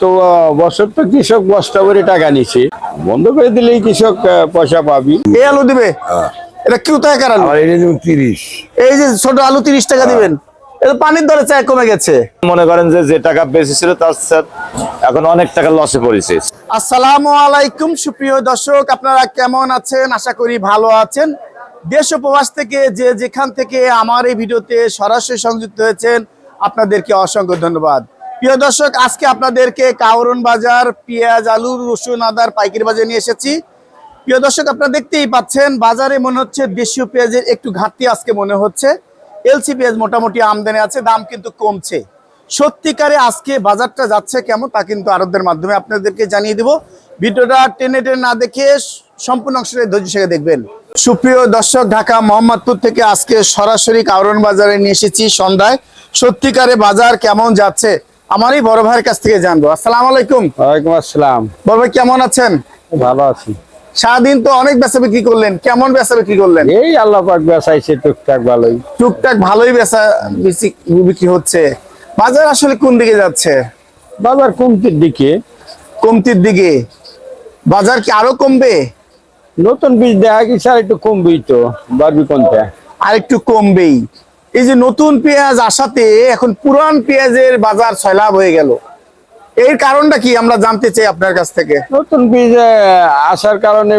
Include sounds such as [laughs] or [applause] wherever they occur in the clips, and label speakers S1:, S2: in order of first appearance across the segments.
S1: গত বছর তো কৃষক বস্তা করে টাকা নিছে। বন্ধ করে দিলেই কৃষক পয়সা পাবি।
S2: এই আলু দিবে? এটা কি কোথায় কার আলু?
S3: আর এটা যেমন তিরিশ।
S2: এই যে ছোট আলু তিরিশ টাকা দিবেন। পানির দরে চায় কমে গেছে।
S4: মনে করেন যে যে টাকা বেশি ছিল তার সাথে এখন অনেক টাকা লসে পড়েছে।
S2: আসসালামু আলাইকুম সুপ্রিয় দর্শক আপনারা কেমন আছেন? আশা করি ভালো আছেন। দেশ ও প্রবাস থেকে যে যেখান থেকে আমার এই ভিডিওতে সরাসরি সংযুক্ত হয়েছেন আপনাদেরকে অসংখ্য ধন্যবাদ। প্রিয় দর্শক, আজকে আপনাদেরকে কাউরন বাজার, পেঁয়াজ, আলু, রসুন, আদার পাইকারি বাজারে নিয়ে এসেছি। প্রিয় দর্শক, আপনারা দেখতেই পাচ্ছেন, বাজারে মনে হচ্ছে দেশীয় পেঁয়াজের একটু ঘাটতি আজকে মনে হচ্ছে। এলসি পেঁয়াজ মোটামুটি আমদানি আছে, দাম কিন্তু কমছে। সত্যিকারে আজকে বাজারটা যাচ্ছে কেমন, তা কিন্তু আরবদের মাধ্যমে আপনাদেরকে জানিয়ে দিব। ভিডিওটা টেনে টেনে না দেখে সম্পূর্ণ অংশটা ধৈর্য সঙ্গে দেখবেন। সুপ্রিয় দর্শক, ঢাকা, মোহাম্মদপুর থেকে আজকে সরাসরি কাউরন বাজারে নিয়ে এসেছি সন্ধ্যায়। সত্যিকারে বাজার কেমন যাচ্ছে? আমার এই বড় ভাইয়ের কাছ থেকে জানব। আসসালাম আলাইকুম।
S1: ওয়ালাইকুম আসসালাম।
S2: বড় ভাই কেমন আছেন?
S1: ভালো আছি।
S2: সারাদিন তো অনেক বেচা বিক্রি করলেন। কেমন বেচা বিক্রি করলেন?
S1: এই আল্লাহ পাক বেসাইছে টুকটাক ভালোই।
S2: টুকটাক ভালোই বেচা বিক্রি হচ্ছে। বাজার আসলে কোন দিকে যাচ্ছে?
S1: বাজার কমতির দিকে।
S2: কমতির দিকে। বাজার কি আরও কমবে?
S1: নতুন বীজ দেখা গেছে আর একটু কমবেই তো বাড়বি কোনটা?
S2: আর একটু কমবেই। এই যে নতুন পেঁয়াজ আসাতে এখন পুরান পেঁয়াজের বাজার ছয়লাভ হয়ে গেল। এর কারণটা কি আমরা জানতে চাই আপনার কাছ থেকে?
S1: নতুন বীজ আসার কারণে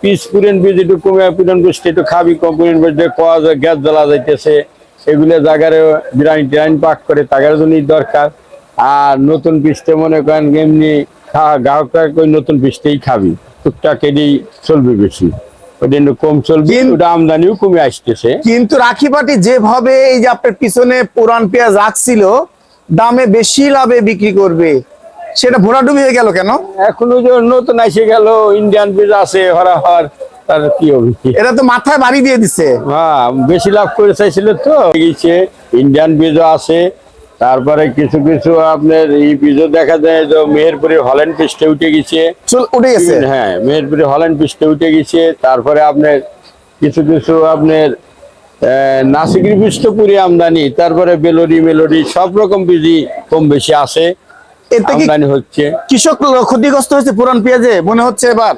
S1: পিস পুরেন বীজ একটু কমে, পুরেন বীজটা একটু খাবি, কম পুরেন বীজ কোয়া গ্যাস জ্বালা যাইতেছে। এগুলো জায়গারে বিরানি টিরানি পাক করে তাগার জন্যই দরকার। আর নতুন বীজটা মনে করেন এমনি গ্রাহকরা নতুন বীজটাই খাবি। টুকটাক চলবে বেশি। কম চলবে আমদানিও কমে আসতেছে।
S2: কিন্তু রাখি পাটি যেভাবে এই যে আপনার পিছনে পুরান পেঁয়াজ রাখছিল দামে বেশি লাভে বিক্রি করবে। সেটা ভোরাডুবি হয়ে গেল কেন?
S1: এখনও যে নতুন এসে গেল ইন্ডিয়ান বীজ আছে হরা হর তার কি
S2: এটা তো মাথায় বাড়ি দিয়ে দিছে।
S1: হ্যাঁ বেশি লাভ করে চাইছিল তো। ইন্ডিয়ান বীজও আছে তারপরে কিছু কিছু আপনার এই বীজও দেখা যায় যে মেহেরপুরে হল্যান্ড পিসটা উঠে গেছে।
S2: চল উঠে গেছে?
S1: হ্যাঁ মেহেরপুরে হল্যান্ড পিসটা উঠে গেছে। তারপরে আপনার কিছু কিছু আপনার নাসিকের বীজ তো পুরি আমদানি তারপরে বেলোরি মেলোরি সব রকম বীজই কম বেশি আছে। আমদানি হচ্ছে।
S2: কৃষক ক্ষতিগ্রস্ত হয়েছে পুরান পেঁয়াজে? মনে হচ্ছে এবার?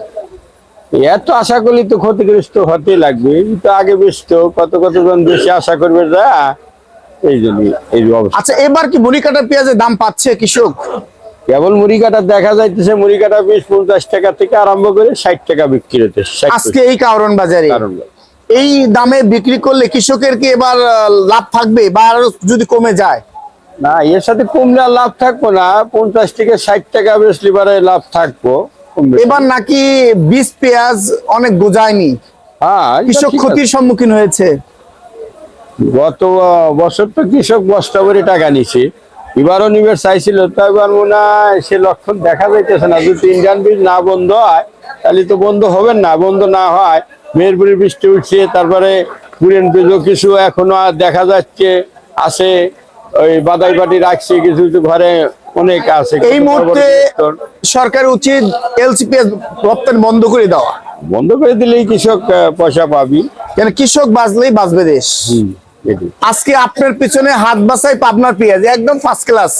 S1: এত আশা করলে তো ক্ষতিগ্রস্ত হতেই লাগবে। এই তো আগে বেশতো কত কতজন বেশি আশা করবে যা? এই জন্য এই
S2: আচ্ছা এবার কি মুড়ি কাটা পেঁয়াজের দাম পাচ্ছে কৃষক?
S1: কেবল মুড়ি কাটা দেখা যাইতেছে মুড়ি কাটা পিস পঞ্চাশ টাকা থেকে আরম্ভ করে ষাট টাকা বিক্রি হতে
S2: আজকে এই কারণ বাজারে। এই দামে বিক্রি করলে কৃষকের কি এবার লাভ থাকবে? বা আরও যদি কমে যায়?
S1: না এর সাথে কমলে লাভ থাকব না। পঞ্চাশ থেকে ষাট টাকা বেশি বারে লাভ থাকব
S2: এবার নাকি বীজ পেঁয়াজ অনেক গোজায়নি?
S1: হ্যাঁ
S2: কৃষক ক্ষতির সম্মুখীন হয়েছে।
S1: গত বছর তো কৃষক বস্তা করে টাকা নিছে। এবারও নিবে চাইছিল তো এবার মনে হয় সে লক্ষণ দেখা যাইতেছে না। যদি ইন্ডিয়ান বীজ না বন্ধ হয় তাহলে তো বন্ধ হবে না। বন্ধ না হয় মেহেরপুরি বৃষ্টি উঠছে তারপরে পুরেন বীজও কিছু এখনও আর দেখা যাচ্ছে আছে ওই বাদাই পাটি রাখছে কিছু কিছু ঘরে অনেক আছে।
S2: এই মুহূর্তে সরকারের উচিত এলসিপিএস রপ্তানি বন্ধ করে দেওয়া।
S1: বন্ধ করে দিলেই কৃষক পয়সা পাবি।
S2: কেন কৃষক বাঁচলেই বাঁচবে দেশ। আজকে আপনার পিছনে হাত বাসাই পাবনার পেঁয়াজ একদম ফার্স্ট ক্লাস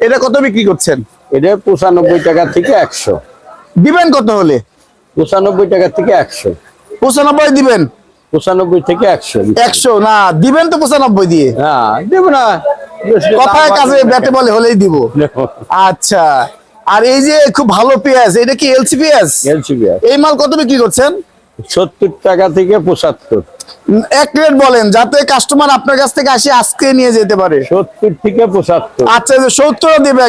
S2: এটা কত বিক্রি করছেন?
S1: এটা পঁচানব্বই টাকা থেকে একশো।
S2: দিবেন কত হলে?
S1: পঁচানব্বই টাকা থেকে একশো।
S2: পঁচানব্বই দিবেন?
S1: পঁচানব্বই থেকে একশো।
S2: একশো? না দিবেন তো পঁচানব্বই দিয়ে।
S1: হ্যাঁ দেবো না।
S2: কথায় কাজে। ব্যাটে বলে হলেই দিব। [laughs] আচ্ছা। আর এই যে খুব ভালো পেঁয়াজ এটা কি এলসি পেঁয়াজ?
S1: LCB আছে।
S2: এই মাল কত বিক্রি করছেন?
S1: সত্তর টাকা থেকে পঁচাত্তর।
S2: এক রেট বলেন যাতে কাস্টমার আপনার কাছ থেকে আসে আজকে নিয়ে যেতে পারে।
S1: সত্তর থেকে পঁচাত্তর।
S2: আচ্ছা সত্তর দিবে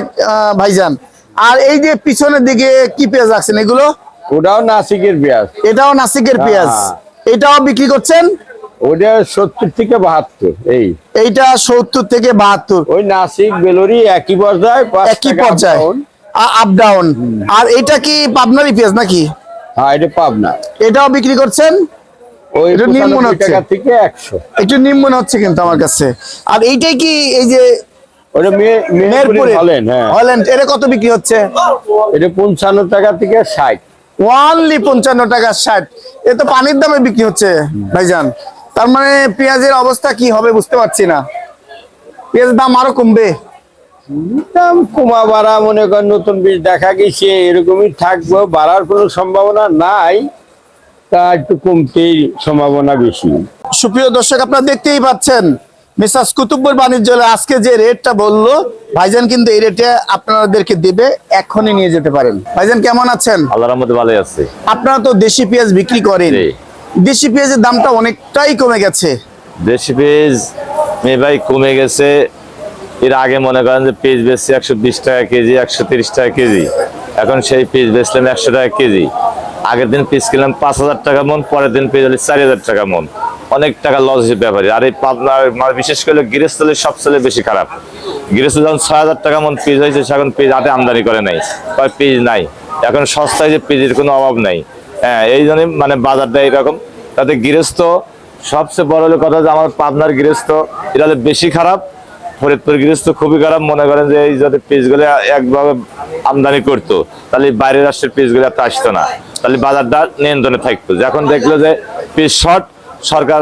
S2: ভাইজান। আর এই যে পিছনের দিকে কি পেঁয়াজ রাখছেন এগুলো?
S1: ওটাও নাসিকের পেঁয়াজ।
S2: এটাও নাসিকের পেঁয়াজ।
S1: হ্যাঁ।
S2: এটাও বিক্রি করছেন?
S1: ওটা সত্তর থেকে বাহাত্তর এই।
S2: এইটা সত্তর থেকে বাহাত্তর।
S1: ওই নাসিক বেলুরি একই পর্যায়ে
S2: একই পর্যায়ে। আপ ডাউন আর এটা কি পাবনারি পেঁয়াজ নাকি?
S1: হ্যাঁ এটা পাবনা।
S2: এটাও বিক্রি করছেন?
S1: ওই
S2: হচ্ছে।
S1: থেকে একশো।
S2: একটু নিম্ন হচ্ছে কিন্তু আমার কাছে। আর এইটাই কি এই যে
S1: ওটা মেহেরপুরে
S2: মেহেরপুরে
S1: হ্যাঁ।
S2: হল্যান্ড এটা কত বিক্রি হচ্ছে?
S1: এটা পঞ্চান্ন টাকা থেকে ষাট।
S2: ওয়ানলি পঞ্চান্ন টাকা ষাট। এ তো পানির দামে বিক্রি হচ্ছে ভাইজান। তার মানে পেঁয়াজের অবস্থা কি হবে বুঝতে পারছি না। পেঁয়াজের দাম আরও কমবে।
S1: দাম কমা বাড়া মনে করেন নতুন বীজ দেখা গেছে এরকমই থাকব বাড়ার কোনো সম্ভাবনা নাই তা একটু কমতেই সম্ভাবনা বেশি।
S2: সুপ্রিয় দর্শক আপনারা দেখতেই পাচ্ছেন মিসাস কুতুব্বর বাণিজ্যালয় আজকে যে রেটটা বলল ভাইজান কিন্তু এই রেটে আপনাদেরকে দিবে এখনই নিয়ে যেতে পারেন। ভাইজান কেমন আছেন?
S4: আল্লাহর রহমতে ভালোই আছে।
S2: আপনারা তো দেশি পেঁয়াজ বিক্রি করেন। দেশি পেঁয়াজের দামটা অনেকটাই কমে গেছে।
S4: দেশি পেঁয়াজ মেয়ে ভাই কমে গেছে এর আগে মনে করেন যে পেঁয়াজ বেচছি একশো বিশ টাকা কেজি, একশো তিরিশ টাকা কেজি। এখন সেই পেঁয়াজ বেচলাম একশো টাকা কেজি। আগের দিন পিস কিনলাম পাঁচ হাজার টাকা মন, পরের দিন পেঁয়াজ হলে চারি হাজার টাকা মন। অনেক টাকা লস হিসেবে ব্যাপারে। আর এই পাবনার মানে বিশেষ করে গৃহস্থলের সব ছেলে বেশি খারাপ। গৃহস্থ যখন ছয় হাজার টাকা মন পিস হয়েছে সেখন পেঁয়াজ হাতে আমদানি করে নাই, বা পেঁয়াজ নাই। এখন সস্তায় যে পেঁয়াজের কোনো অভাব নাই। হ্যাঁ এই জন্য মানে বাজারটা এইরকম তাতে গৃহস্থ, সবচেয়ে বড় হলো কথা যে আমার পাবনার গৃহস্থ এটা বেশি খারাপ ফরিদপুর গৃহস্থ খুবই খারাপ, মনে করেন যে এই যদি পিসগুলো একভাবে আমদানি করতো, তাহলে বাইরের রাষ্ট্রের পিসগুলো এত আসতো না। তাহলে বাজারটা নিয়ন্ত্রণে থাকতো। যখন দেখল যে পিস শর্ট, সরকার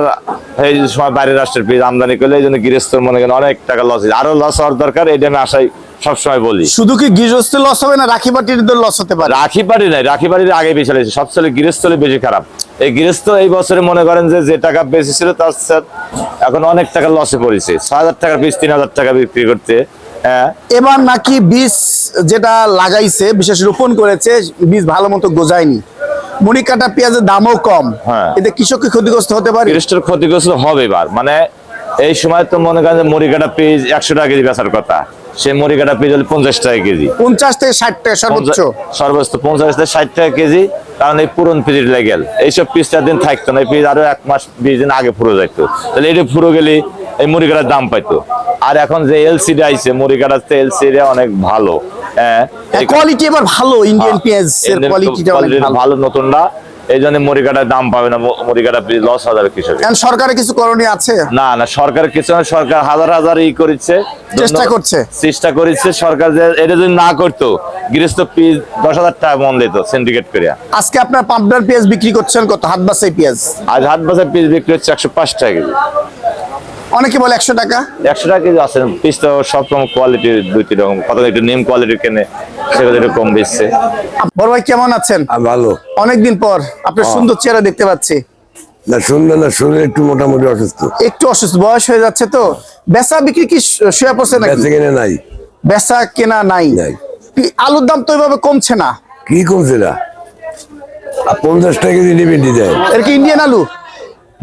S4: এই সময় বাইরের রাষ্ট্রের পিস আমদানি করলে, এই জন্য গৃহস্থ মনে করেন অনেক টাকা লস আরও লস হওয়ার দরকার এটা আমি আশাই সবসময় বলি।
S2: শুধু কি গৃহস্থ লস হবে না রাখি পাটির লস হতে পারে?
S4: রাখি বাড়ি নাই রাখি বাড়ির আগে বেশি হয়েছে সবচেয়ে গৃহস্থলে বেশি খারাপ। এই গৃহস্থ এই বছরে মনে করেন যে যে টাকা বেশি ছিল তার এখন অনেক টাকা লসে পড়েছে। ছয় হাজার টাকা পিস তিন হাজার টাকা বিক্রি করতে। হ্যাঁ।
S2: এবার নাকি বীজ যেটা লাগাইছে বিশেষ রোপণ করেছে বীজ ভালো মতো গোজায়নি। মুড়ি কাটা পেঁয়াজের দামও কম।
S4: হ্যাঁ।
S2: এতে কৃষককে ক্ষতিগ্রস্ত হতে পারে?
S4: গৃহস্থের ক্ষতিগ্রস্ত হবে এবার। মানে এই সময় তো মনে করেন যে মুড়ি কাটা পিস একশো টাকা কেজি বেচার কথা। সে মুড়ি কাটা পিস পঞ্চাশ টাকা কেজি।
S2: পঞ্চাশ থেকে ষাট টাকা সর্বোচ্চ।
S4: সর্বোচ্চ পঞ্চাশ থেকে ষাট টাকা কেজি কারণ এই পুরন পিরিয়ড লেগে এইসব পিস চার দিন থাকতো না এই পিস আরও এক মাস বিশ দিন আগে ফুরো যাইতো। তাহলে এটা ফুরো গেলে এই দাম পাইতো। আর এখন যে এলসিডি আইছে মুড়ি কাটাতে এলসিডি অনেক ভালো। হ্যাঁ
S2: কোয়ালিটি এবার ভালো ইন্ডিয়ান পেঁয়াজ কোয়ালিটিটা ভালো।
S4: ভালো নতুনটা। এই জন্য দাম পাবে না লস
S2: কৃষক সরকারের কিছু করণীয় আছে?
S4: না না সরকার কিছু না সরকার হাজার হাজার ই করেছে।
S2: চেষ্টা করছে।
S4: চেষ্টা করেছে সরকার যে এটা যদি না করতো গৃহস্থ পিস দশ হাজার টাকা মন দিত সিন্ডিকেট করে
S2: আজকে আপনার পাবনার পেঁয়াজ বিক্রি করছেন কত? হাত বাসায় পেঁয়াজ।
S4: আজ হাত বাসায় পিস বিক্রি হচ্ছে একশো পাঁচ টাকা কেজি।
S2: অনেকে বলে একশো টাকা?
S4: একশো টাকা কেজি আছে। পিস তো সব রকম কোয়ালিটির দুই তিন রকম। কত একটু নিম কোয়ালিটির কেনে সেগুলো একটু কম বেচছে।
S2: বড় ভাই কেমন আছেন?
S3: ভালো।
S2: অনেকদিন পর আপনার সুন্দর চেহারা দেখতে পাচ্ছি।
S3: না সুন্দর না শরীর একটু মোটামুটি অসুস্থ।
S2: একটু অসুস্থ বয়স হয়ে যাচ্ছে তো। বেচা বিক্রি কি শুয়ে পড়ছে
S3: বেঁচে কিনে নাই।
S2: বেচা কেনা নাই। আলুর দাম তো কমছে না?
S3: কি কমছে না? পঞ্চাশ টাকা কেজি নিবেন দেয়
S2: এর কি ইন্ডিয়ান আলু?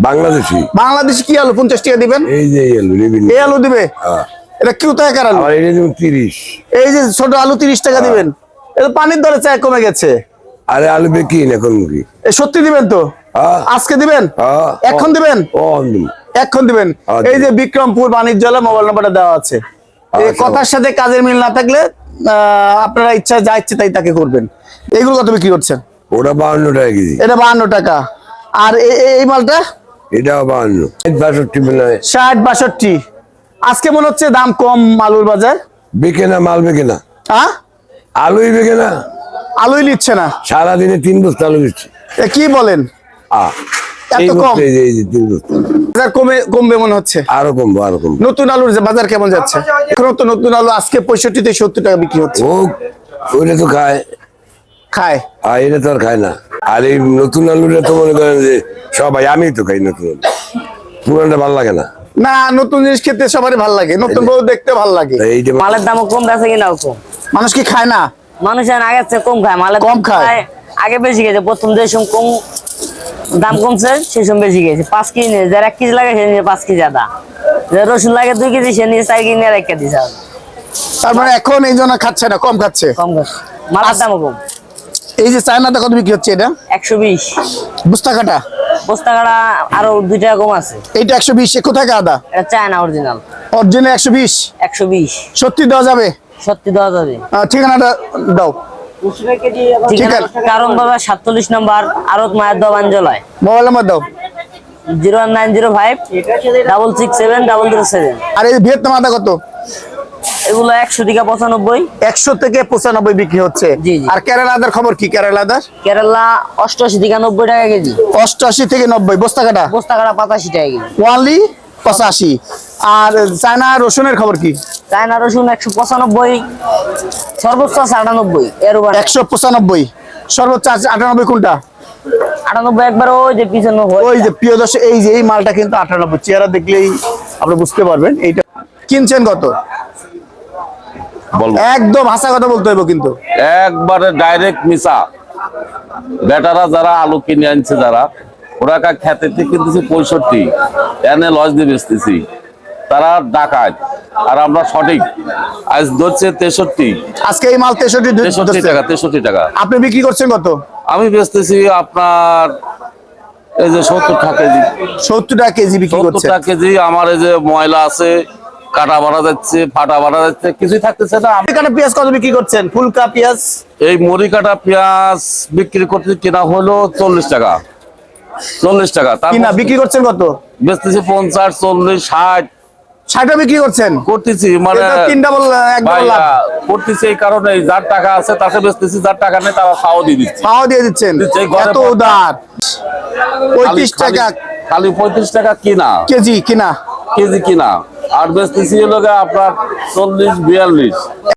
S3: বাংলাদেশি?
S2: বাংলাদেশি কি আলু? পঞ্চাশ টাকা দিবেন?
S3: এই যে আলু
S2: এই আলু দিবে?
S3: হ্যাঁ।
S2: এটা কি টাকার আলু?
S3: তিরিশ।
S2: এই যে ছোট আলু তিরিশ টাকা দিবেন। এটা পানির দরে চায় কমে গেছে।
S3: আরে আলু বিক্রি না কোন মুখী
S2: এ সত্যি দিবেন তো?
S3: হ্যাঁ।
S2: আজকে দিবেন?
S3: হ্যাঁ।
S2: এখন দিবেন? এখন দিবেন।
S3: হ্যাঁ,
S2: এই যে
S3: দিবেন।
S2: বিক্রমপুর বাণিজ্যালয় মোবাইল নাম্বারটা দেওয়া আছে। এই
S3: আচ্ছা।
S2: কথার সাথে কাজের মিল না থাকলে আপনারা ইচ্ছা যা ইচ্ছে তাই তাকে করবেন। এইগুলো কত বিক্রি করছেন?
S3: ওটা বাহান্ন টাকা কেজি।
S2: এটা বাহান্ন টাকা। আর এই মালটা?
S3: এটাও বাহান্ন বাষট্টি মনে হয়
S2: ষাট বাষট্টি। আজকে মনে হচ্ছে দাম কম আলুর বাজার?
S3: বেকে না মাল বেকে না?
S2: হ্যাঁ?
S3: আলুই বেকে না।
S2: আলুই নিচ্ছে না।
S3: সারাদিনে তিন বস্তা আলু বেচছি
S2: এ কি বলেন? এত কম। কমবে মনে হচ্ছে?
S3: আরও কমবো আরও কমবো।
S2: নতুন আলুর বাজার কেমন যাচ্ছে? এখন তো নতুন আলু আজকে পঁয়ষট্টি থেকে সত্তর টাকা বিক্রি হচ্ছে।
S3: ওইটা তো খায়।
S2: খায়।
S3: আর এটা তো আর খায় না। আর এই নতুন আলুটা তো মনে করেন যে সবাই আমি তো খাই নতুন আলু। পুরানটা ভালো লাগে না?
S2: না নতুন জিনিস খেতে সবারই ভালো লাগে। নতুন বউ দেখতে ভালো লাগে।
S5: মালের দামও কম বেচে কিনাও কম
S2: মানুষ কি খায় না?
S5: মানুষ আগের চেয়ে কম খায়। মালের
S2: কম
S5: দাম
S2: খায়।
S5: আগে বেশি গেছে প্রথম যে সময় কম দাম কমছে সেই সময় বেশি গেছে পাঁচ কেজি নিয়ে যার এক কেজি লাগে সে নিয়ে পাঁচ কেজি আদা। যার রসুন লাগে দুই কেজি সে নিয়ে চার কেজি নিয়ে আর এক কেজি
S2: তার মানে এখন এই জন্য খাচ্ছে না কম খাচ্ছে।
S5: কম খাচ্ছে। মালের দামও কম।
S2: এই যে চায়নাটা কত বিক্রি হচ্ছে এটা?
S5: একশো বিশ।
S2: বুস্তা কাটা
S5: বস্তা কাটা আরও দুই টাকা কম আছে।
S2: এইটা একশো বিশ কোথায় আদা
S5: এটা চায় না অরিজিনাল
S2: অরিজিনাল একশো বিশ?
S5: একশো বিশ।
S2: সত্যি দেওয়া যাবে?
S5: সত্যি দেওয়া যাবে।
S2: ঠিকানাটা দাও।
S5: কারণ বাবা সাতচল্লিশ নম্বর আরত মায়ের দোকান জলায়
S2: মোবাইল নাম্বার দাও।
S5: Zero nine zero five double six seven double zero seven.
S2: আর এই ভিয়েতনাম আদা কত?
S5: এগুলো একশো থেকে পঁচানব্বই।
S2: একশো থেকে পঁচানব্বই বিক্রি হচ্ছে। আর কেরালা আদার খবর কি? কেরালা আদার?
S5: কেরালা অষ্টআশি থেকে নব্বই টাকা কেজি।
S2: অষ্টআশি থেকে নব্বই। বস্তা কাটা?
S5: বস্তা কাটা পাতাশি টাকা কেজি।
S2: ওয়ানলি পঁচাশি। আর চায়না রসুনের খবর কি?
S5: চায়না রসুন একশো পঁচানব্বই সর্বোচ্চ আছে আটানব্বই এর উপর।
S2: একশো পঁচানব্বই। সর্বোচ্চ আছে আটানব্বই কোনটা?
S5: আটানব্বই একবার ওই যে পিছনে।
S2: ওই যে প্রিয় দর্শক এই যে এই মালটা কিন্তু আটানব্বই। চেহারা দেখলেই আপনি বুঝতে পারবেন। এইটা কিনছেন কত?
S6: বলব।
S2: একদম হাসা কথা বলতে হবে কিন্তু।
S6: একবারে ডাইরেক্ট মিশা বেটারা যারা আলু কিনে আনছে যারা ওরা কা খেতে থেকে কিনতেছি পঁয়ষট্টি। এনে লস দিয়ে বেচতেছি। তারা ডাকায় আর আমরা সঠিক। আজ ধরছে তেষট্টি।
S2: আজকে এই মাল তেষট্টি
S6: তেষট্টি টাকা তেষট্টি টাকা।
S2: আপনি বিক্রি করছেন কত?
S6: আমি বেচতেছি আপনার এই যে সত্তর টাকা কেজি।
S2: সত্তর টাকা কেজি বিক্রি
S6: সত্তর টাকা কেজি আমার এই যে ময়লা আছে কাটা বাড়া যাচ্ছে ফাটা বাড়া যাচ্ছে কিছুই থাকতেছে না।
S2: আপনি কাটা পেঁয়াজ কত বিক্রি করছেন? ফুলকা পেঁয়াজ?
S6: এই মরি কাটা পেঁয়াজ বিক্রি করতে কিনা হলো চল্লিশ টাকা। চল্লিশ টাকা।
S2: কিনা বিক্রি করছেন কত?
S6: বেচতেছি পঞ্চাশ চল্লিশ ষাট।
S2: ষাটটা বিক্রি করছেন?
S6: করতেছি মানে
S2: এটা তিন ডাবল এক
S6: ভাই,
S2: ডাবল লাভ।
S6: আহ, করতেছি এই কারণে যার টাকা আছে তাকে বেচতেছি যার টাকা নেই তারা খাওয়া দিয়ে দিচ্ছে।
S2: পাও দিয়ে দিচ্ছেন? এত উদার। পঁয়ত্রিশ টাকা
S6: খালি পঁয়ত্রিশ টাকা কিনা।
S2: কেজি কিনা?
S6: কেজি কিনা। আর বেচতেছি হলো আপনার চল্লিশ বিয়াল্লিশ।